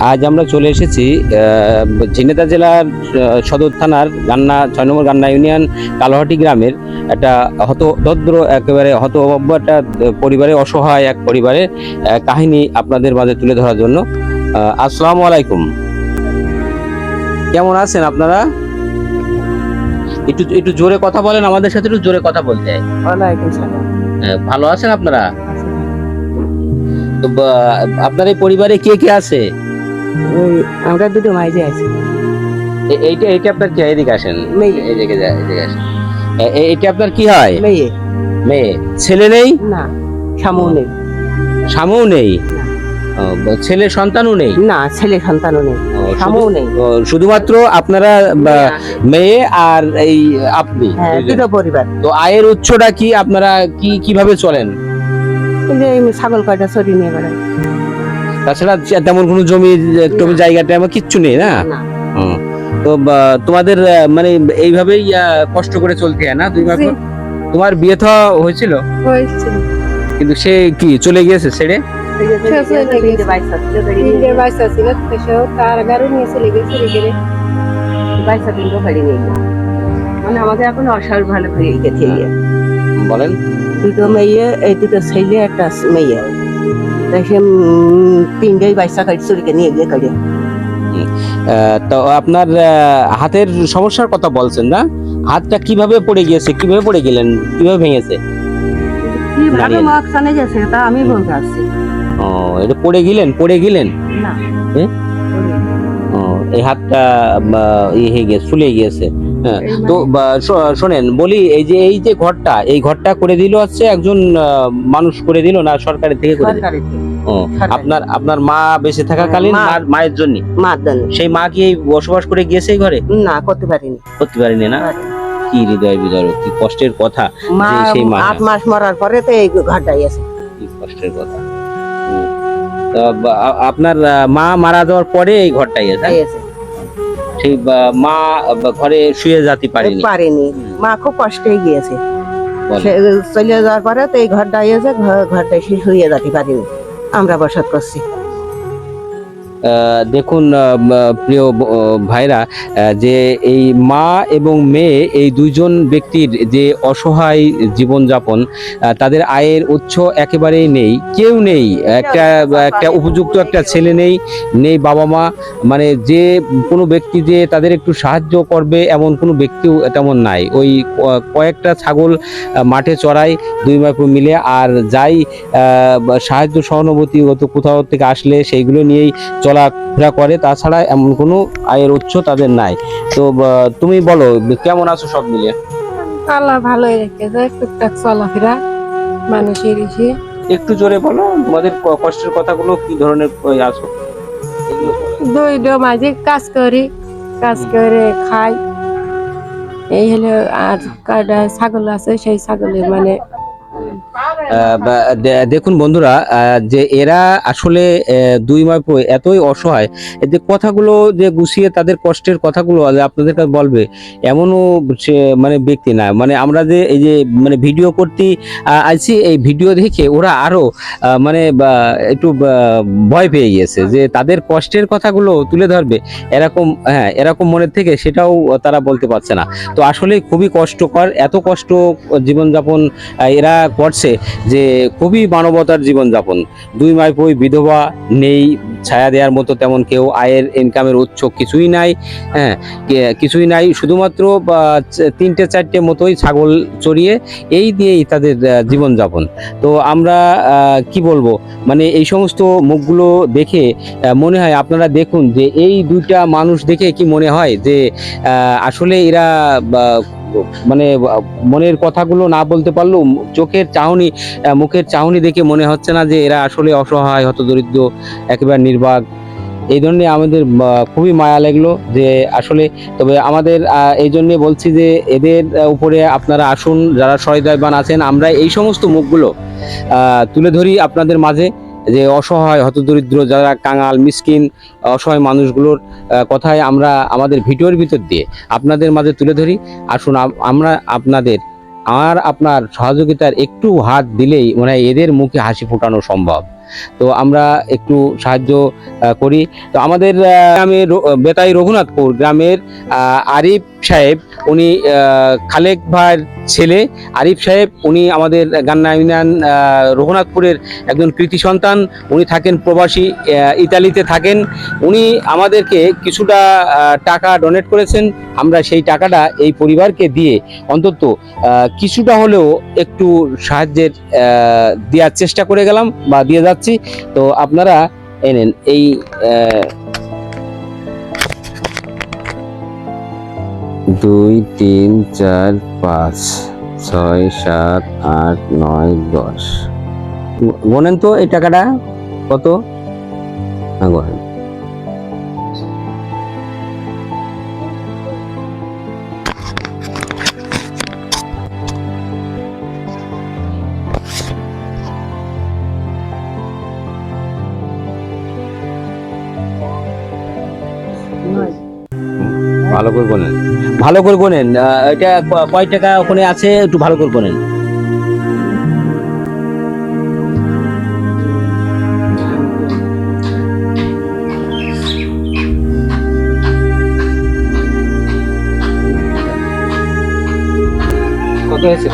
আজ আমরা চলে এসেছি আহ, ঝিনেদা জেলার সদর থানার গান্না ছয় নম্বর গান্না ইউনিয়ন কালোহাটি গ্রামের একটা হত দদ্র একেবারে হতভম্ব একটা পরিবারে অসহায় এক পরিবারের কাহিনী আপনাদের মাঝে তুলে ধরার জন্য। আসসালামু আলাইকুম। কেমন আছেন আপনারা? একটু একটু জোরে কথা বলেন আমাদের সাথে একটু জোরে কথা বলতে। হয়। ভালো আছেন আপনারা? তো আপনার এই পরিবারে কে কে আছে? ওই আমরা দুটো মাইজে আছি। এইটা এইটা আপনার কি? এদিকে আসেন। এদিকে যা- এদিকে আসেন। এ- এ- আপনার কি হয়? মেয়ে। মেয়ে। ছেলে নেই? না নেই। নেই? ছেলে সন্তানও নেই? না ছেলে সন্তানও নেই। নেই। শুধুমাত্র আপনারা মেয়ে আর এই আপনি। হ্যাঁ দুটো পরিবার। তো আয়ের উৎসটা কি আপনারা কি কীভাবে চলেন? ছাগল কয়টা চড়ি নিয়ে বেড়াই তাছাড়া তেমন কোনো জমি টমি। জায়গাটা আমার কিচ্ছু নেই না? তো তোমাদের মানে এইভাবেই কষ্ট করে চলতে হয় না? দুই বোন? তোমার বিয়ে তো হয়েছিল? কিন্তু সে কি চলে গিয়েছে ছেড়ে। মানে আমাদের এখন অসার ভালো হয়ে। গেছে। বলেন। দুটো মেয়ে এই দুটো ছেলে একটা মেয়ে। সে তিনটাই বাইসা কাটি চড়িকে নিয়ে গিয়ে আহ, তো আপনার হাতের সমস্যার কথা বলছেন না? হাতটা কীভাবে পড়ে গিয়েছে? কীভাবে পড়ে গেলেন? কীভাবে ভেঙেছে? কীভাবে মাছ গেছে তা আমি বলতে আসছি ও এটা পড়ে গেলেন? পড়ে গেলেন? না। এই হাতটা ইয়ে হয়ে গেছে ফুলে গিয়েছে। হ্যাঁ, তো শোনেন বলি এই যে এই যে ঘরটা এই ঘরটা করে দিল হচ্ছে একজন মানুষ করে দিল না সরকারের থেকে করে দিল। আপনার আপনার মা বেঁচে থাকাকালীন মায়ের জন্য? মার সেই মা কি এই বসবাস করে গিয়েছে ঘরে? না করতে পারিনি। করতে পারেনি না? কি হৃদয় বিদারক কি কষ্টের কথা সেই মা। আট মাস মরার পরে তো এই ঘরটাই আছে। কি কষ্টের কথা। আপনার মা মারা যাওয়ার পরে এই ঘরটাই আছে। সেই মা ঘরে শুয়ে যেতে পারেনি। পারেনি। মা খুব কষ্টে গিয়েছে। চলে যাওয়ার পরে তো এই ঘরটা এসে ঘরটা শুয়ে যেতে পারেনি। আমরা বসত করছি। দেখুন প্রিয় ভাইরা যে এই মা এবং মেয়ে, এই দুইজন ব্যক্তির যে অসহায় জীবনযাপন তাদের আয়ের উৎস একেবারেই নেই। কেউ নেই। একটা একটা উপযুক্ত একটা ছেলে নেই নেই বাবা মা। মানে যে কোনো ব্যক্তি যে তাদের একটু সাহায্য করবে এমন কোনো ব্যক্তিও তেমন নাই। ওই কয়েকটা ছাগল মাঠে চড়ায় দুই মাইপুর মিলে আর যাই সাহায্য সহানুভূতিগত কোথাও থেকে আসলে সেইগুলো নিয়েই চলাফেরা করে তাছাড়া এমন কোনো আয়ের উৎস তাদের নাই। তো তুমি বলো কেমন আছো সব মিলিয়ে আল্লাহ ভালোই রেখেছে টুকটাক চলাফেরা মানুষের ইসে। একটু জোরে বলো তোমাদের কষ্টের কথাগুলো কি ধরনের আছো। দুই মাঝে কাজ করি কাজ করে খাই। এই হলো আর ছাগল আছে সেই ছাগলের মানে দেখুন বন্ধুরা যে এরা আসলে দুই মাস এতই অসহায় যে কথাগুলো যে গুছিয়ে তাদের কষ্টের কথাগুলো আপনাদের কাছে বলবে এমনও সে মানে ব্যক্তি না। মানে আমরা যে এই যে মানে ভিডিও করতে আইছি এই ভিডিও দেখে ওরা আরও আহ, মানে একটু ভয় পেয়ে গিয়েছে যে তাদের কষ্টের কথাগুলো তুলে ধরবে এরকম হ্যাঁ এরকম মনের থেকে সেটাও তারা বলতে পারছে না। তো আসলে খুবই কষ্টকর এত কষ্ট জীবনযাপন এরা করছে যে খুবই মানবতার জীবনযাপন। দুই মাই পই বিধবা নেই, ছায়া দেওয়ার মতো তেমন কেউ আয়ের ইনকামের উৎস কিছুই নাই হ্যাঁ কিছুই নাই। শুধুমাত্র তিনটে, চারটে মতোই ছাগল চড়িয়ে এই দিয়েই তাদের জীবনযাপন। তো আমরা কি বলব? মানে এই সমস্ত মুখগুলো দেখে মনে হয় আপনারা দেখুন যে এই দুইটা মানুষ দেখে কি মনে হয় যে আসলে এরা মানে মনের কথাগুলো না বলতে পারলেও চোখের চাহনি মুখের চাহনি দেখে মনে হচ্ছে না যে এরা আসলে অসহায়, হতদরিদ্র, একেবারে নির্বাক। এই জন্যে আমাদের খুবই মায়া লাগল যে আসলে, তবে আমাদের এই জন্যে বলছি যে এদের উপরে আপনারা আসুন, যারা সহৃদয়বান আছেন, আমরা এই সমস্ত মুখগুলো তুলে ধরি আপনাদের মাঝে। যে অসহায়, হতদরিদ্র, যারা কাঙাল, মিসকিন, অসহায় মানুষগুলোর কথায় আমরা আমাদের ভিডিওর ভিতর দিয়ে আপনাদের মাঝে তুলে ধরি। আসুন আমরা আপনাদের, আর আপনার সহযোগিতার একটু হাত দিলেই মনে হয় এদের মুখে হাসি ফোটানো সম্ভব। তো আমরা একটু সাহায্য করি। তো আমাদের আহ, গ্রামের বেতাই রঘুনাথপুর গ্রামের আরিফ সাহেব উনি খালেক ভাইয়ের ছেলে। আরিফ সাহেব উনি আমাদের গান্না ইউনিয়ন রঘুনাথপুরের একজন কৃতি সন্তান। উনি থাকেন প্রবাসী ইতালিতে থাকেন। উনি আমাদেরকে কিছুটা টাকা ডোনেট করেছেন। আমরা সেই টাকাটা এই পরিবারকে দিয়ে অন্তত কিছুটা হলেও একটু সাহায্যের দেওয়ার চেষ্টা করে গেলাম বা দিয়ে যাচ্ছি। তো আপনারা এনেন এই দুই, তিন, চার, পাঁচ, ছয়, সাত, আট, নয়, দশ। বলেন তো এই টাকাটা? কত? বলেন ভালো করে বলেন ভালো করে বলেন এটা কয় টাকা ওখানে আছে একটু ভালো করে কত হয়েছে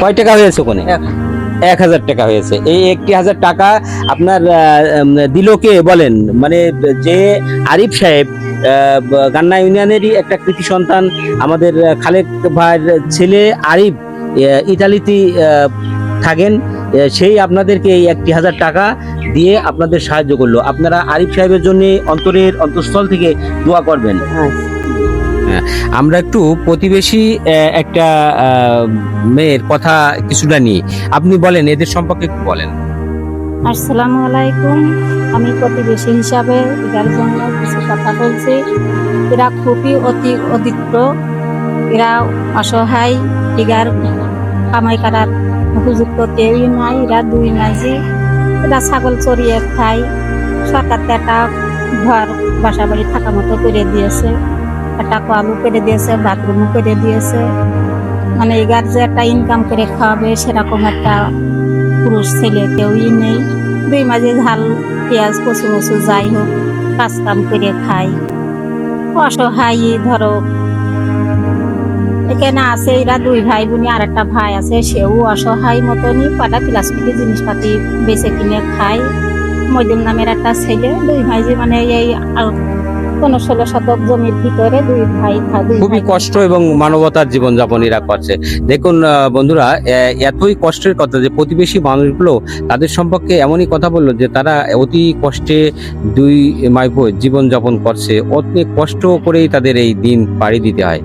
কয় টাকা হয়েছে ওখানে? এক। হাজার টাকা হয়েছে। এই একটি হাজার টাকা আপনার আহ, উম, দিল কে বলেন মানে যে আরিফ সাহেব গান্না ইউনিয়নেরই একটা কৃতি সন্তান আমাদের খালেক ভাইয়ের ছেলে আরিফ ইতালিতে থাকেন। সেই আপনাদেরকে এই একটি হাজার টাকা দিয়ে আপনাদের সাহায্য করল। আপনারা আরিফ সাহেবের জন্য অন্তরের অন্তঃস্থল থেকে দোয়া করবেন। হ্যাঁ। আমরা একটু প্রতিবেশী একটা মেয়ের কথা কিছুটা নিই। আপনি বলেন এদের সম্পর্কে একটু বলেন। আসসালামু আলাইকুম। আমি প্রতিবেশী হিসাবে এটার জন্য কিছু কথা বলছি। এরা খুবই অতি অদিত্র এরা অসহায় এগার কামাই করার উপযুক্ত কেউই নাই, এরা দুই মাঝি এরা ছাগল চড়িয়ে খায়। সরকার একটা ঘর বাসা বাড়ি থাকা মতো করে দিয়েছে। একটা কলও করে দিয়েছে, বাথরুমও করে দিয়েছে। মানে এগার যে একটা ইনকাম করে খাওয়াবে, সেরকম একটা পুরুষ ছেলে কেউই নেই। দুই মাঝে ঝাল, পেঁয়াজ, কচু মচু যাই হোক, কাজ কাম করে খাই। অসহায়, ধরো, এখানে আছে এরা দুই ভাই বোনি আর একটা ভাই আছে, সেও অসহায় মতনই কটা প্লাস্টিকের জিনিসপাতি বেছে কিনে খায়। মজুম নামের একটা ছেলে, দুই ভাই যে মানে এই খুবই কষ্ট এবং মানবতার জীবনযাপন এরা করছে। দেখুন বন্ধুরা এতই কষ্টের কথা যে প্রতিবেশী মানুষগুলো তাদের সম্পর্কে এমনই কথা বলল যে তারা অতি কষ্টে দুই মাইপো জীবনযাপন করছে। অতি কষ্ট করেই তাদের এই দিন পাড়ি দিতে হয়।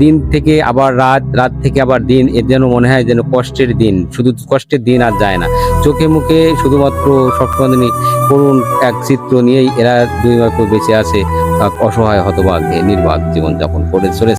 দিন থেকে আবার রাত রাত থেকে আবার দিন, এর যেন মনে হয় যেন কষ্টের দিন। শুধু কষ্টের দিন আর যায় না। চোখে মুখে শুধুমাত্র সবসময় করুণ এক চিত্র নিয়েই এরা দুই মাইপো বেঁচে আছে। অসহায় হতভাগ নির্বাক জীবনযাপন করে চলেছে।